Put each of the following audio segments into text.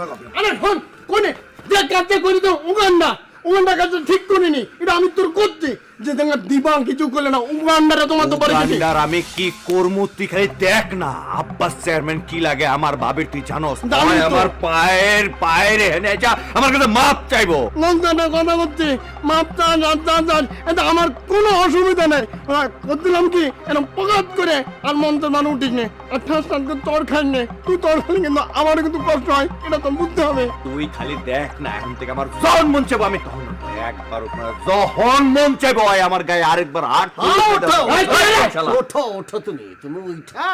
কথা আরে শোন, কোনে? যে কাজে করি তো উগান না উগানটা কাজটা ঠিক করিনি, এটা আমি তোর করছি। যে দিবা কিছু করলে না উগান্ডারে তোমার তো। উগান্ডার আমি কি করমু? তুই খালি দেখ না আব্বাস চেয়ারম্যান কি লাগে আমার বাবির তুই জানোস? জানি ভাই, তো। আমার পায়ের পায়ের হেনে যা আমার কাছে মাপ চাইব। লঙ্কাটা কথা করছি মাপ চান রাত চান চান এটা আমার কোনো অসুবিধা নেই। ওরা করছিলাম কি এরকম পকাত করে আর মন্ত্রের মানুষ উঠিস নে আর ঠাস ঠাস করে তোর খাই নে তুই তোর খালি কিন্তু আমারও কিন্তু কষ্ট হয় এটা তো বুঝতে হবে। তুই খালি দেখ না এখন থেকে আমার যখন মন চাইব আমি তখন একবার উপরে যখন মন চাইব আয় আমার গায়ে আরেকবার হাত ওঠো, ওঠো, শালা। ওঠো ওঠো তুমি তুমি উঠা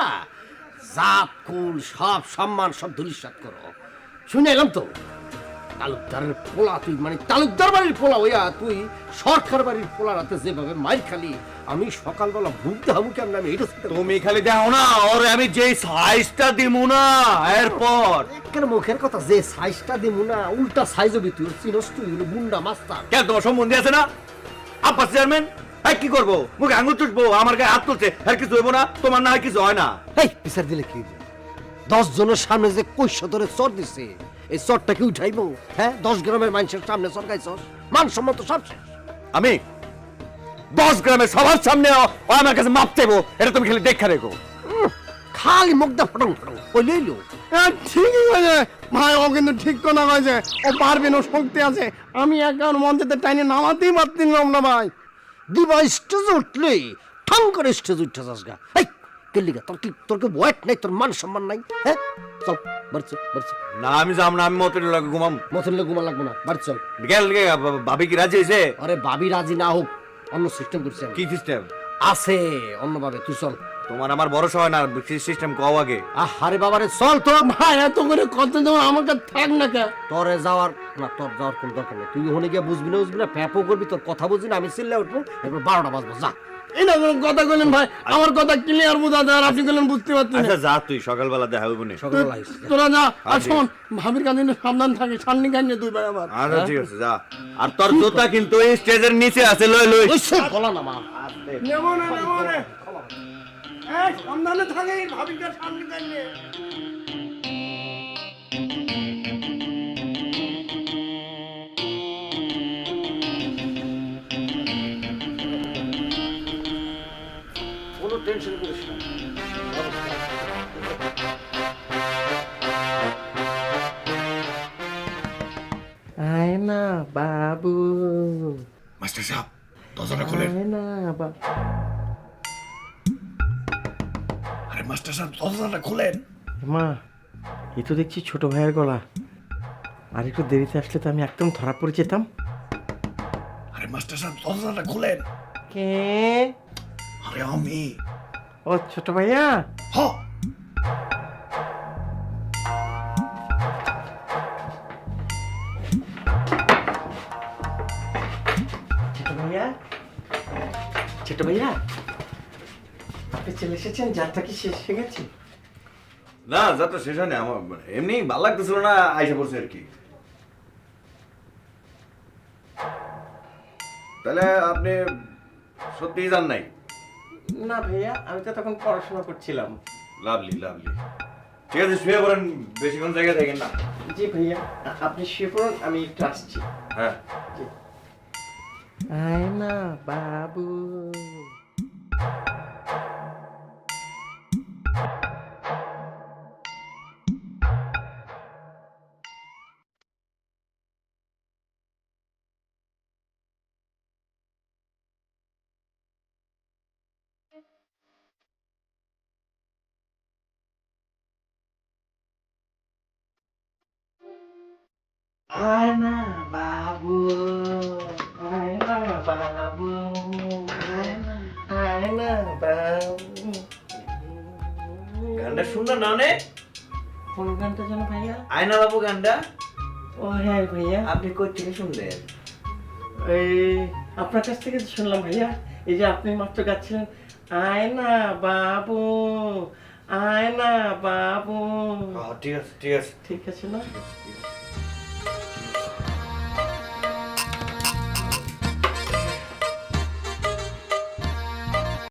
জাত কুল সব সম্মান সব ধুলিসাত করো। শুনে এলাম তো তালুকদারের পোলা তুই মানে তালুকদার বাড়ির পোলা ওইয়া তুই সরকার বাড়ির পোলা রাতে যেভাবে মাইর খালি আমি সকালবেলা বুক কেমন আমি এটা তুমি খালি দেখো না ওরে আমি যে সাইজটা দিমু না এরপর। কেন মুখের কথা যে সাইজটা দিমু না উল্টা সাইজ হবি তুই চিনস তুই মুন্ডা মাস্টার কেন তোমার সম্বন্ধে আছে না? আব্বাস চেয়ারম্যান এই কি করব? মুখে আঙুল তুলবো আমার গায়ে হাত তুলছে আর কিছু হইবো না তোমার না কিছু হয় না। এই বিচার দিলে কি দশ জনের সামনে যে কৈশ ধরে চর দিছে এই চরটাকে উঠাইবো হ্যাঁ? দশ গ্রামের মানুষের সামনে চর গাইছস মান সম্মত সব শেষ। আমি দশ গ্রামের সবার সামনে ও আমার কাছে মাপ চাইব এটা তুমি খালি দেখা রেখো। খালি মুখটা ফটং ফটং ওই লইলো ঠিকই হয়েছে ভাই ও কিন্তু ঠিক কথা হয়েছে ও পারবে না শক্তি আছে। আমি একার মঞ্চেতে টাইনে নামাতেই পারছিলাম না ভাই। দিবা স্টেজ উঠলে ঠং করে স্টেজ উঠতে যাস গা। এই কেলিগা তোর কি তোর কি ওয়েট নাই তোর মান সম্মান নাই? হ্যাঁ? চল বাড়ি চল বাড়ি চল। না আমি যাম না আমি মতের লাগে ঘুমাম। মতন ঘুমা লাগবো না বাড়ি চল। বিকেল দিকে ভাবি কি রাজি হয়েছে আরে ভাবি রাজি না হোক অন্য সিস্টেম করছি। কি সিস্টেম আছে অন্যভাবে তুই চল। তোমার আমার ভরসা হয় না সিস্টেম কও আগে। আহারে বাবারে চল তো। ভাই এত করে কত যেমন আমাকে থাক না কে তোরে যাওয়ার না তোর যাওয়ার কোনো দরকার নেই। তুই ওখানে গিয়ে বুঝবি না বুঝবি না প্যাপও করবি তোর কথা বুঝবি না আমি চিল্লে উঠবো এরপর বারোটা বাজবো যা। এটা কোনো কথা বললেন ভাই আমার কথা ক্লিয়ার বোঝা আর আপনি বললেন বুঝতে পারছেন আচ্ছা যা তুই সকালবেলা দেখা হইব নি। সকালবেলা তোরা যা আর আচ্ছা। শোন ভাবির কাছে কিন্তু সাবধান থাকে সামনে কাহিনী তুই ভাই আবার আচ্ছা ঠিক আছে যা। আর তোর জুতা কিন্তু এই স্টেজের নিচে আছে লই লই। ওই সব গলা না মা। নেব না নেব না। সাবধানে থাকে কাছে সামনে কাহিনী কোনো টেনশন করিস না। আয় না বাবু। মাস্টার সাহেব দরজাটা খোলেন। না বাবু আরে মাস্টার সাহেব দরজাটা খোলেন মা এ তো দেখছি ছোট ভাইয়ের গলা। আর একটু দেরিতে আসলে তো আমি একদম ধরা পড়ে যেতাম। আরে মাস্টার সাহেব দরজাটা খোলেন কে? আরে আমি। ও ছোট ভাইয়া? হ। ছোট ভাইয়া? ছোট ভাইয়া? আপনি চলে এসেছেন যাত্রা কি শেষ হয়ে গেছে? না যাত্রা শেষ হয়নি আমার মানে এমনি ভালো লাগতেছিল না আইসা পড়ছে আর কি। তাহলে আপনি সত্যিই জান নাই? না ভাইয়া আমি তো তখন পড়াশোনা করছিলাম। Lovely lovely. ঠিক আছে শুয়ে পড়েন বেশিক্ষণ জায়গা থাকেন না। জি ভাইয়া আপনি শুয়ে পড়ুন আমি একটু আসছি। হ্যাঁ। আয় না বাবু। আয় না বাবু আয় না বাবু আয় না আয় না বাবু গানটা সুন্দর না অনেক কোন গানটা জানো ভাইয়া? আয়না বাবু গানটা। ও হ্যাঁ ভাইয়া। আপনি কই থেকে শুনলেন? এই আপনার কাছ থেকে শুনলাম ভাইয়া। এই যে আপনি মাত্র গাচ্ছিলেন আয় না বাবু। আয় না বাবু ঠিক আছে। ঠিক আছে ঠিক আছে না